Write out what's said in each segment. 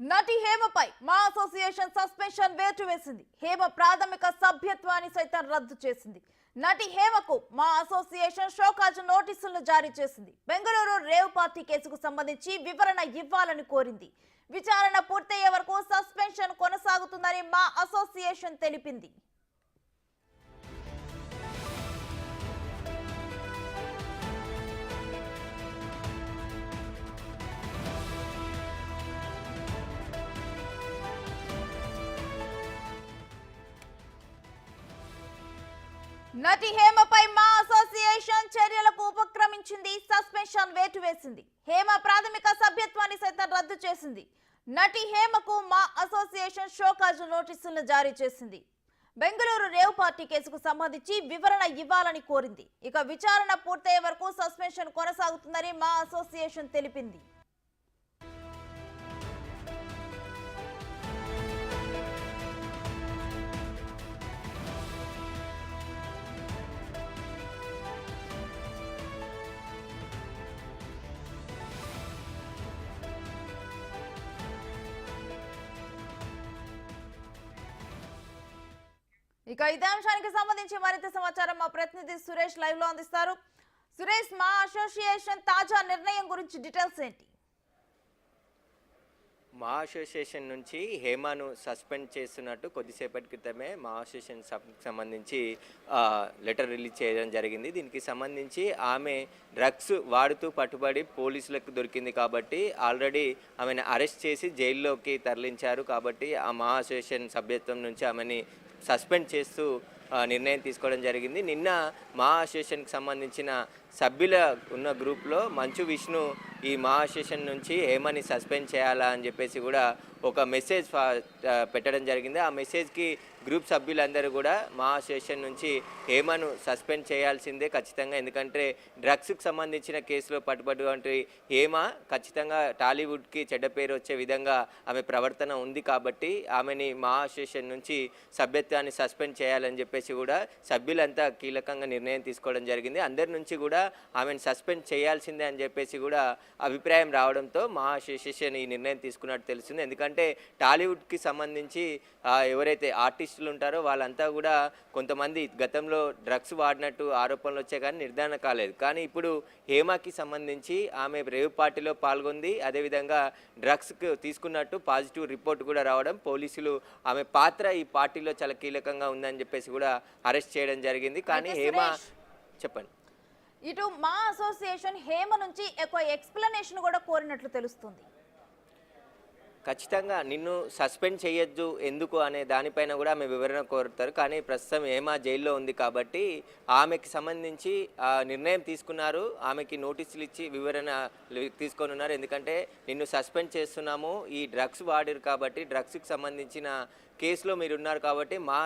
నటి హేమపై మా association suspension వేటు వేసింది హేమ ప్రాథమిక సభ్యత్వాన్ని సైతం రద్దు చేసింది. నటి హేమకు మా అసోసియేషన్ షోకాజ్ నోటీసులను జారీ చేసింది. బెంగళూరు రేవ్ పార్టీ కేసుకు సంబంధించి వివరణ ఇవ్వాలని కోరింది. విచారణ పూర్తయ్యే వరకు సస్పెన్షన్ కొనసాగుతుందని మా అసోసియేషన్ తెలిపింది. నటి హేమపై మా అసోసియేషన్ చర్యలకు ఉపక్రమించింది సస్పెన్షన్ వేటు వేసింది హేమ ప్రాథమిక సభ్యత్వాన్ని సైతం రద్దు చేసింది. నటి హేమకు మా అసోసియేషన్ షోకాజు నోటీసులను జారీ చేసింది. బెంగళూరు రేవ్ పార్టీ కేసుకు సంబంధించి వివరణ ఇవ్వాలని కోరింది. ఇక విచారణ పూర్తయ్యే వరకు సస్పెన్షన్ కొనసాగుతుందని మా అసోసియేషన్ తెలిపింది. ఇక ఇదే అంశానికి సంబంధించి మరింత సమాచారం మా ప్రతినిధి సురేష్ లైవ్లో అందిస్తారు. సురేష్ మా అసోసియేషన్ తాజా నిర్ణయం గురించి డీటెయిల్స్ ఏంటి? మా అసోసియేషన్ నుంచి హేమాను సస్పెండ్ చేస్తున్నట్టు కొద్దిసేపటి క్రితమే మా అసోసియేషన్ సబ్ సంబంధించి లెటర్ రిలీజ్ చేయడం జరిగింది. దీనికి సంబంధించి ఆమె డ్రగ్స్ వాడుతూ పట్టుబడి పోలీసులకు దొరికింది కాబట్టి ఆల్రెడీ ఆమెను అరెస్ట్ చేసి జైల్లోకి తరలించారు కాబట్టి ఆ మా అసోసియేషన్ సభ్యత్వం నుంచి ఆమెని సస్పెండ్ చేస్తూ నిర్ణయం తీసుకోవడం జరిగింది. నిన్న మా అసోసియేషన్కి సంబంధించిన సభ్యుల ఉన్న గ్రూప్లో మంచు విష్ణు ఈ మా అసోసియేషన్ నుంచి హేమని సస్పెండ్ చేయాలా అని చెప్పేసి కూడా ఒక మెసేజ్ ఫా- పెట్టడం జరిగింది. ఆ మెసేజ్కి గ్రూప్ సభ్యులందరూ కూడా మా అసోసియేషన్ నుంచి హేమను సస్పెండ్ చేయాల్సిందే ఖచ్చితంగా. ఎందుకంటే డ్రగ్స్కి సంబంధించిన కేసులో పట్టుబడినటువంటి హేమ ఖచ్చితంగా టాలీవుడ్కి చెడ్డ పేరు వచ్చే విధంగా ఆమె ప్రవర్తన ఉంది కాబట్టి ఆమెని మా అసోసియేషన్ నుంచి సభ్యత్వాన్ని సస్పెండ్ చేయాలని చెప్పేసి కూడా సభ్యులంతా కీలకంగా నిర్ణయం తీసుకోవడం జరిగింది. అందరి నుంచి కూడా ఆమెను సస్పెండ్ చేయాల్సిందే అని చెప్పేసి కూడా అభిప్రాయం రావడంతో మా అసోసియేషన్ ఈ నిర్ణయం తీసుకున్నట్టు తెలుస్తుంది. ఎందుకంటే టాలీవుడ్కి సంబంధించి ఎవరైతే ఆర్టిస్ట్ ఆర్టిస్టులు ఉంటారో వాళ్ళంతా కూడా కొంతమంది గతంలో డ్రగ్స్ వాడినట్టు ఆరోపణలు వచ్చాయి కానీ నిర్ధారణ కాలేదు. కానీ ఇప్పుడు హేమాకి సంబంధించి ఆమె రేవ్ పార్టీలో పాల్గొంది. అదేవిధంగా డ్రగ్స్కి తీసుకున్నట్టు పాజిటివ్ రిపోర్ట్ కూడా రావడం పోలీసులు ఆమె పాత్ర ఈ పార్టీలో చాలా కీలకంగా ఉందని చెప్పేసి కూడా అరెస్ట్ చేయడం జరిగింది. కానీ హేమ చెప్పండి. ఇటు మా అసోసియేషన్ హేమ నుంచి ఎక్కువ ఎక్స్ప్లెనేషన్ కూడా కోరినట్లు తెలుస్తుంది. ఖచ్చితంగా నిన్ను సస్పెండ్ చేయొద్దు ఎందుకు అనే దానిపైన కూడా ఆమె వివరణ కోరుతారు. కానీ ప్రస్తుతం ఏమా జైల్లో ఉంది కాబట్టి ఆమెకి సంబంధించి ఆ నిర్ణయం తీసుకున్నారు. ఆమెకి నోటీసులు ఇచ్చి వివరణ తీసుకొని ఉన్నారు. ఎందుకంటే నిన్ను సస్పెండ్ చేస్తున్నాము. ఈ డ్రగ్స్ వాడిరు కాబట్టి డ్రగ్స్కి సంబంధించిన కేసులో మీరు ఉన్నారు కాబట్టి మా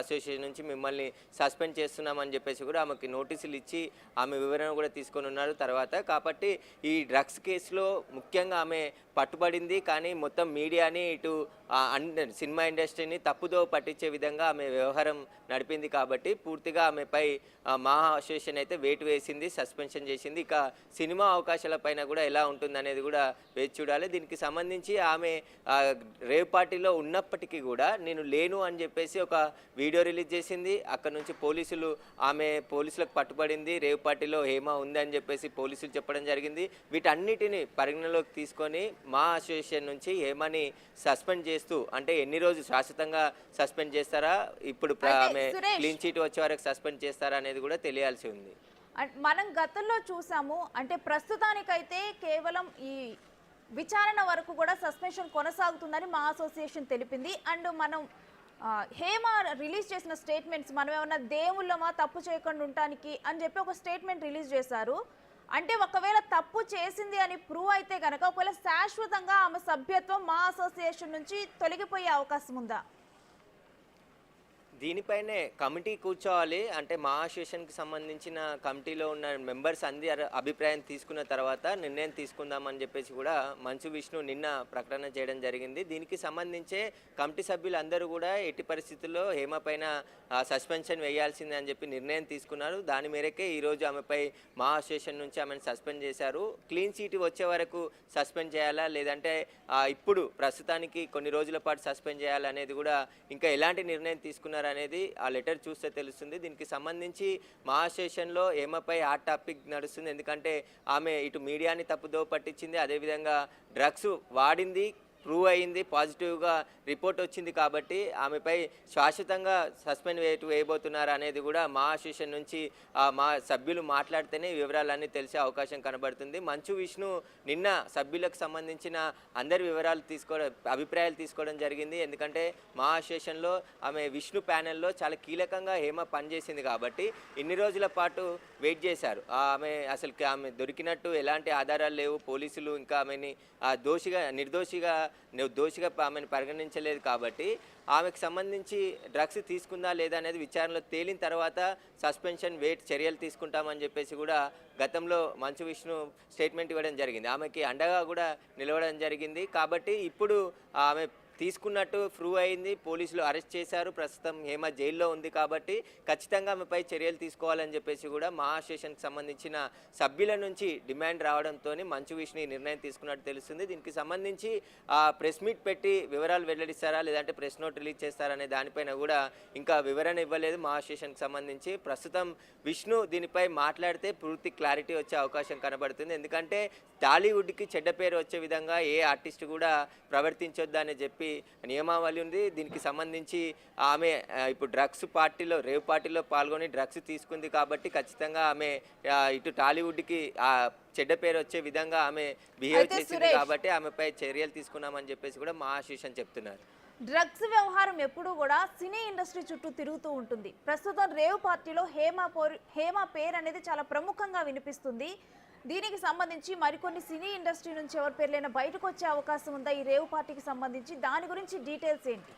అసోసియేషన్ నుంచి మిమ్మల్ని సస్పెండ్ చేస్తున్నామని చెప్పేసి కూడా ఆమెకి నోటీసులు ఇచ్చి ఆమె వివరణ కూడా తీసుకొని ఉన్నారు. తర్వాత కాబట్టి ఈ డ్రగ్స్ కేసులో ముఖ్యంగా ఆమె పట్టుబడింది. కానీ మొత్తం మీడియాని ఇటు సినిమా ఇండస్ట్రీని తప్పుదో పట్టించే విధంగా ఆమె వ్యవహారం నడిపింది కాబట్టి పూర్తిగా ఆమెపై మా అసోసియేషన్ అయితే వేటు వేసింది సస్పెన్షన్ చేసింది. ఇక సినిమా అవకాశాల పైన కూడా ఎలా ఉంటుంది అనేది కూడా వేచి చూడాలి. దీనికి సంబంధించి ఆమె రేవ్ పార్టీలో ఉన్నప్పటికీ కూడా నేను లేను అని చెప్పేసి ఒక వీడియో రిలీజ్ చేసింది. అక్కడ నుంచి పోలీసులు ఆమె పోలీసులకు పట్టుబడింది. రేవ్ పార్టీలో హేమా ఉంది అని చెప్పేసి పోలీసులు చెప్పడం జరిగింది. వీటన్నిటిని పరిగణలోకి తీసుకొని మా అసోసియేషన్ నుంచి హేమాని సస్పెండ్ చేస్తూ అంటే ఎన్ని రోజులు శాశ్వతంగా సస్పెండ్ చేస్తారా? ఇప్పుడు ఆమె క్లీన్ చీట్ వచ్చే వరకు సస్పెండ్ చేస్తారా అనేది కూడా తెలియాల్సి ఉంది. మనం గతంలో చూసాము అంటే ప్రస్తుతానికైతే కేవలం ఈ విచారణ వరకు కూడా సస్పెన్షన్ కొనసాగుతుందని మా అసోసియేషన్ తెలిపింది. అండ్ మనం హేమ రిలీజ్ చేసిన స్టేట్మెంట్స్ మనం ఏమన్నా దేవుళ్ళమా తప్పు చేయకుండా ఉండటానికి అని చెప్పి ఒక స్టేట్మెంట్ రిలీజ్ చేశారు. అంటే ఒకవేళ తప్పు చేసింది అని ప్రూవ్ అయితే కనుక ఒకవేళ శాశ్వతంగా ఆమె సభ్యత్వం మా అసోసియేషన్ నుంచి తొలగిపోయే అవకాశం ఉందా? దీనిపైనే కమిటీ కూర్చోవాలి. అంటే మా అసోసియేషన్కి సంబంధించిన కమిటీలో ఉన్న మెంబర్స్ అందరి అభిప్రాయం తీసుకున్న తర్వాత నిర్ణయం తీసుకుందామని చెప్పేసి కూడా మంచు విష్ణు నిన్న ప్రకటన చేయడం జరిగింది. దీనికి సంబంధించే కమిటీ సభ్యులు అందరూ కూడా ఎట్టి పరిస్థితుల్లో హేమ పైన సస్పెన్షన్ వేయాల్సిందే అని చెప్పి నిర్ణయం తీసుకున్నారు. దాని మేరకే ఈరోజు ఆమెపై మా అసోసియేషన్ నుంచి ఆమెను సస్పెండ్ చేశారు. క్లీన్ సీట్ వచ్చే వరకు సస్పెండ్ చేయాలా? లేదంటే ఇప్పుడు ప్రస్తుతానికి కొన్ని రోజుల పాటు సస్పెండ్ చేయాలనేది కూడా ఇంకా ఎలాంటి నిర్ణయం తీసుకున్నారు? అనేది ఆ లెటర్ చూస్తే తెలుస్తుంది. దీనికి సంబంధించి మా అసోసియేషన్లో ఏమపై ఆ టాపిక్ నడుస్తుంది. ఎందుకంటే ఆమె ఇటు మీడియాని తప్పుదో పట్టించింది. అదేవిధంగా డ్రగ్స్ వాడింది. ప్రూవ్ అయింది పాజిటివ్గా రిపోర్ట్ వచ్చింది కాబట్టి ఆమెపై శాశ్వతంగా సస్పెండ్ వేయటం వేయబోతున్నారు అనేది కూడా మా అసోసియేషన్ నుంచి మా సభ్యులు మాట్లాడితేనే వివరాలన్నీ తెలిసే అవకాశం కనబడుతుంది. మంచు విష్ణు నిన్న సభ్యులకు సంబంధించిన అందరి వివరాలు తీసుకోవడం అభిప్రాయాలు తీసుకోవడం జరిగింది. ఎందుకంటే మా అసోసియేషన్లో ఆమె విష్ణు ప్యానెల్లో చాలా కీలకంగా హేమ పనిచేసింది కాబట్టి ఇన్ని రోజుల పాటు వెయిట్ చేశారు. ఆమె అసలు ఆమె దొరికినట్టు ఎలాంటి ఆధారాలు లేవు. పోలీసులు ఇంకా ఆమెని ఆ, దోషిగా నిర్దోషిగా నువ్వు దోషిగా ఆమెను పరిగణించలేదు కాబట్టి ఆమెకు సంబంధించి డ్రగ్స్ తీసుకుందా లేదా అనేది విచారణలో తేలిన తర్వాత సస్పెన్షన్ వెయిట్ చర్యలు తీసుకుంటామని చెప్పేసి కూడా గతంలో మంచు విష్ణు స్టేట్మెంట్ ఇవ్వడం జరిగింది. ఆమెకి అండగా కూడా నిలవడం జరిగింది. కాబట్టి ఇప్పుడు ఆమె తీసుకున్నట్టు ప్రూవ్ అయింది. పోలీసులు అరెస్ట్ చేశారు. ప్రస్తుతం హేమ జైల్లో ఉంది కాబట్టి ఖచ్చితంగా ఆమెపై చర్యలు తీసుకోవాలని చెప్పేసి కూడా మా అసోసియేషన్కి సంబంధించిన సభ్యుల నుంచి డిమాండ్ రావడంతో మంచు విష్ణు నిర్ణయం తీసుకున్నట్టు తెలుస్తుంది. దీనికి సంబంధించి ఆ, ప్రెస్ మీట్ పెట్టి వివరాలు వెల్లడిస్తారా? లేదంటే ప్రెస్ నోట్ రిలీజ్ చేస్తారా అనే దానిపైన కూడా ఇంకా వివరణ ఇవ్వలేదు మా అసోసియేషన్కి సంబంధించి. ప్రస్తుతం విష్ణు దీనిపై మాట్లాడితే పూర్తి క్లారిటీ వచ్చే అవకాశం కనబడుతుంది. ఎందుకంటే టాలీవుడ్కి చెడ్డ పేరు వచ్చే విధంగా ఏ ఆర్టిస్ట్ కూడా ప్రవర్తించొద్దని చెప్పి చెప్పి నియమావళి ఉంది. దీనికి సంబంధించి ఆమె ఇప్పుడు డ్రగ్స్ పార్టీలో రేవ్ పార్టీలో పాల్గొని డ్రగ్స్ తీసుకుంది కాబట్టి ఖచ్చితంగా ఆమె ఇటు టాలీవుడ్కి ఆ చెడ్డ పేరు వచ్చే విధంగా ఆమె బిహేవ్ చేసింది కాబట్టి ఆమెపై చర్యలు తీసుకున్నామని చెప్పేసి కూడా మా అసోసియేషన్ చెప్తున్నారు. డ్రగ్స్ వ్యవహారం ఎప్పుడూ కూడా సినీ ఇండస్ట్రీ చుట్టూ తిరుగుతూ ఉంటుంది. ప్రస్తుతం రేవ్ పార్టీలో హేమ పోరు హేమ పేరు అనేది చాలా ప్రముఖంగా వినిపిస్తుంది. దీనికి సంబంధించి మరికొన్ని సినీ ఇండస్ట్రీ నుంచి ఎవరి పేర్లైనా బయటకు వచ్చే అవకాశం ఉందా? ఈ రేవు పార్టీకి సంబంధించి దాని గురించి డీటెయిల్స్ ఏంటి?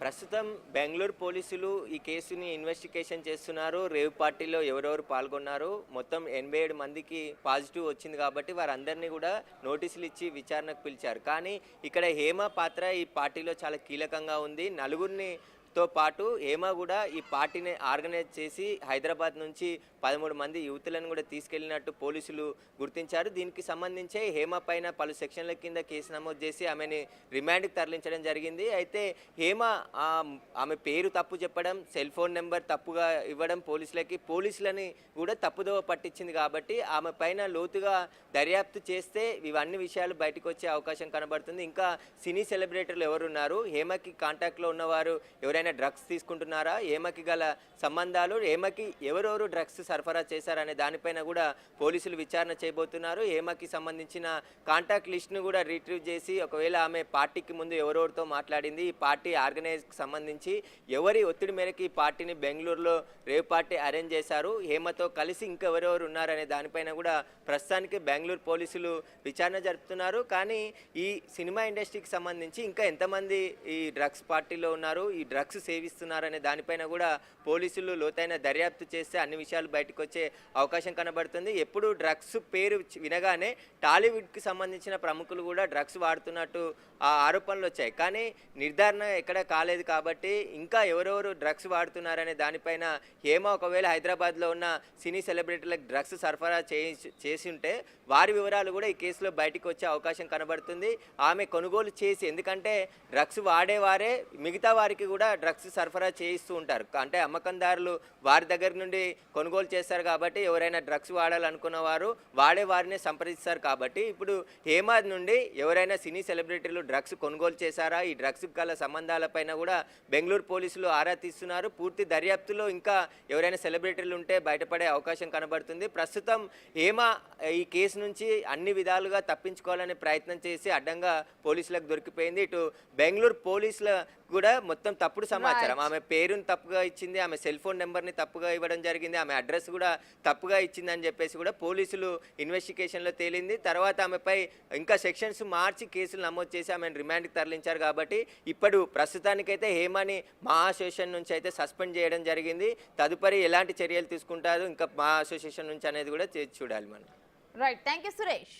ప్రస్తుతం బెంగళూరు పోలీసులు ఈ కేసుని ఇన్వెస్టిగేషన్ చేస్తున్నారు. రేవ్ పార్టీలో ఎవరెవరు పాల్గొన్నారు? మొత్తం ఎనభై ఏడు మందికి పాజిటివ్ వచ్చింది కాబట్టి వారందరినీ కూడా నోటీసులు ఇచ్చి విచారణకు పిలిచారు. కానీ ఇక్కడ హేమ పాత్ర ఈ పార్టీలో చాలా కీలకంగా ఉంది. నలుగురిని తో పాటు హేమ కూడా ఈ పార్టీని ఆర్గనైజ్ చేసి హైదరాబాద్ నుంచి పదమూడు మంది యువతులను కూడా తీసుకెళ్ళినట్టు పోలీసులు గుర్తించారు. దీనికి సంబంధించే హేమ పైన పలు సెక్షన్ల కింద కేసు నమోదు చేసి ఆమెని రిమాండ్కి తరలించడం జరిగింది. అయితే హేమ ఆ, ఆమె పేరు తప్పు చెప్పడం సెల్ ఫోన్ నెంబర్ తప్పుగా ఇవ్వడం పోలీసులకి పోలీసులని కూడా తప్పుదోవ పట్టించింది కాబట్టి ఆమె పైన లోతుగా దర్యాప్తు చేస్తే ఇవన్నీ విషయాలు బయటకు వచ్చే అవకాశం కనబడుతుంది. ఇంకా సినీ సెలబ్రిటీలు ఎవరున్నారు? హేమకి కాంటాక్ట్లో ఉన్నవారు ఎవరైనా డ్రగ్స్ తీసుకుంటున్నారా? హేమకి గల సంబంధాలు? హేమకి ఎవరెవరు డ్రగ్స్ సరఫరా చేశారనే దానిపైన కూడా పోలీసులు విచారణ చేయబోతున్నారు. హేమకి సంబంధించిన కాంటాక్ట్ లిస్ట్ను కూడా రిట్రీవ్ చేసి ఒకవేళ ఆమె పార్టీకి ముందు ఎవరెవరితో మాట్లాడింది ఈ పార్టీ ఆర్గనైజ్కి సంబంధించి ఎవరి ఒత్తిడి మేరకు ఈ పార్టీని బెంగళూరులో రేవ్ పార్టీ అరేంజ్ చేశారు? హేమతో కలిసి ఇంకెవరెవరు ఉన్నారనే దానిపైన కూడా ప్రస్తుతానికి బెంగళూరు పోలీసులు విచారణ జరుపుతున్నారు. కానీ ఈ సినిమా ఇండస్ట్రీకి సంబంధించి ఇంకా ఎంతమంది ఈ డ్రగ్స్ పార్టీలో ఉన్నారు? ఈ డ్రగ్స్ డ్రగ్స్ సేవిస్తున్నారనే దానిపైన కూడా పోలీసులు లోతైన దర్యాప్తు చేస్తే అన్ని విషయాలు బయటకు వచ్చే అవకాశం కనబడుతుంది. ఎప్పుడు డ్రగ్స్ పేరు వినగానే టాలీవుడ్కి సంబంధించిన ప్రముఖులు కూడా డ్రగ్స్ వాడుతున్నట్టు ఆ ఆరోపణలు వచ్చాయి. కానీ నిర్ధారణ ఎక్కడ కాలేదు కాబట్టి ఇంకా ఎవరెవరు డ్రగ్స్ వాడుతున్నారనే దానిపైన హేమ ఒకవేళ హైదరాబాద్లో ఉన్న సినీ సెలబ్రిటీలకు డ్రగ్స్ సరఫరా చేసి చేసి ఉంటే వారి వివరాలు కూడా ఈ కేసులో బయటకు వచ్చే అవకాశం కనబడుతుంది. ఆమె కొనుగోలు చేసి ఎందుకంటే డ్రగ్స్ వాడేవారే మిగతా వారికి కూడా డ్రగ్స్ సరఫరా చేయిస్తూ ఉంటారు. అంటే అమ్మకందారులు వారి దగ్గర నుండి కొనుగోలు చేస్తారు కాబట్టి ఎవరైనా డ్రగ్స్ వాడాలనుకున్న వారు వాడే వారిని సంప్రదిస్తారు కాబట్టి ఇప్పుడు హేమాద్ నుండి ఎవరైనా సినీ సెలబ్రిటీలు డ్రగ్స్ కొనుగోలు చేశారా? ఈ డ్రగ్స్ గల సంబంధాలపైన కూడా బెంగళూరు పోలీసులు ఆరా తీస్తున్నారు. పూర్తి దర్యాప్తులో ఇంకా ఎవరైనా సెలబ్రిటీలు ఉంటే బయటపడే అవకాశం కనబడుతుంది. ప్రస్తుతం హేమా ఈ కేసు కేసు నుంచి అన్ని విధాలుగా తప్పించుకోవాలనే ప్రయత్నం చేసి అడ్డంగా పోలీసులకు దొరికిపోయింది. ఇటు బెంగళూరు పోలీసుల కూడా మొత్తం తప్పుడు సమాచారం. ఆమె పేరుని తప్పుగా ఇచ్చింది ఆమె సెల్ ఫోన్ నెంబర్ని తప్పుగా ఇవ్వడం జరిగింది ఆమె అడ్రస్ కూడా తప్పుగా ఇచ్చిందని చెప్పేసి కూడా పోలీసులు ఇన్వెస్టిగేషన్లో తేలింది. తర్వాత ఆమెపై ఇంకా సెక్షన్స్ మార్చి కేసులు నమోదు చేసి ఆమెను రిమాండ్కి తరలించారు కాబట్టి ఇప్పుడు ప్రస్తుతానికైతే హేమాని మా అసోసియేషన్ నుంచి అయితే సస్పెండ్ చేయడం జరిగింది. తదుపరి ఎలాంటి చర్యలు తీసుకుంటారు ఇంకా మా అసోసియేషన్ నుంచి అనేది కూడా చూడాలి మనం. Right thank you Suresh